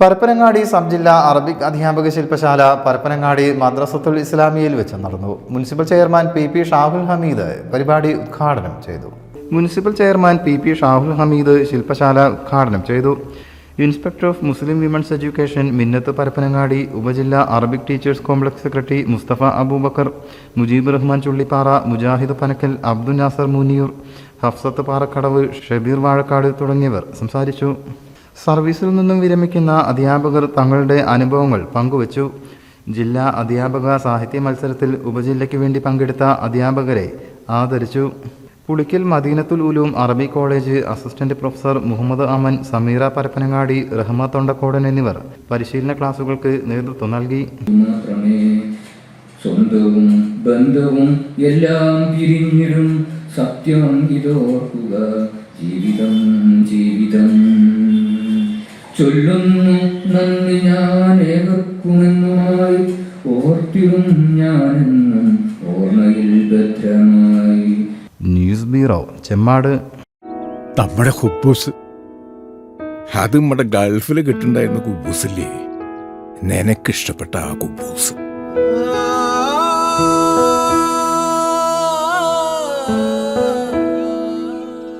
Parappanangadi sub ജില്ലാ Arabic അധ്യാപക ശില്പശാല പരപ്പനങ്ങാടി മദ്രസത്തുൽ ഇസ്ലാമിയയിൽ വെച്ച് നടന്നു. Municipal chairman P P Shahul Hameed പരിപാടി ഉദ്ഘാടനം ചെയ്തു. Municipal chairman P P Shahul Hameed ശില്പശാല ഉദ്ഘാടനം ചെയ്തു. Inspector of Muslim women's education Minnath Parappanangadi ഉപജില്ലാ Arabic teachers complex secretary Mustafa Abubakar Mujeeb Rahman Chullippara Mujahid Panakkal Abdul Nasar Muniyur Hafsath Parakkadavu Shabeer Vazhakkad തുടങ്ങിയവർ സംസാരിച്ചു. സർവീസിൽ നിന്നും വിരമിക്കുന്ന അധ്യാപകർ തങ്ങളുടെ അനുഭവങ്ങൾ പങ്കുവച്ചു. ജില്ലാ അധ്യാപക സാഹിത്യ മത്സരത്തിൽ ഉപജില്ലയ്ക്ക് വേണ്ടി പങ്കെടുത്ത അധ്യാപകരെ ആദരിച്ചു. Pulikkal Madeenathul Uloom Arabi college assistant professor Muhammad Aman Sameera Parappanangadi Rahma Thondakkodan എന്നിവർ പരിശീലന ക്ലാസുകൾക്ക് നേതൃത്വം നൽകി. സ്വന്തവും ബന്ധവും എല്ലാം പിരിഞ്ഞിടും സത്യം ഇതോർക്കുക. ജീവിതം ജീവിതം. ചൊല്ലുന്നു നന്ദി ഞാൻ ഏവർക്കുമെന്നുമായി ഓർത്തിരും ഞാനെന്നും ഓർമ്മയിൽ ഭദ്രമായി. News bureau Chemmad. നമ്മുടെ ഹുബൂസ് അത് നമ്മുടെ ഗൾഫിൽ കിട്ടുണ്ടായിരുന്ന കുബൂസില്ലേ? നിനക്കിഷ്ടപ്പെട്ട ആ കുബൂസ്.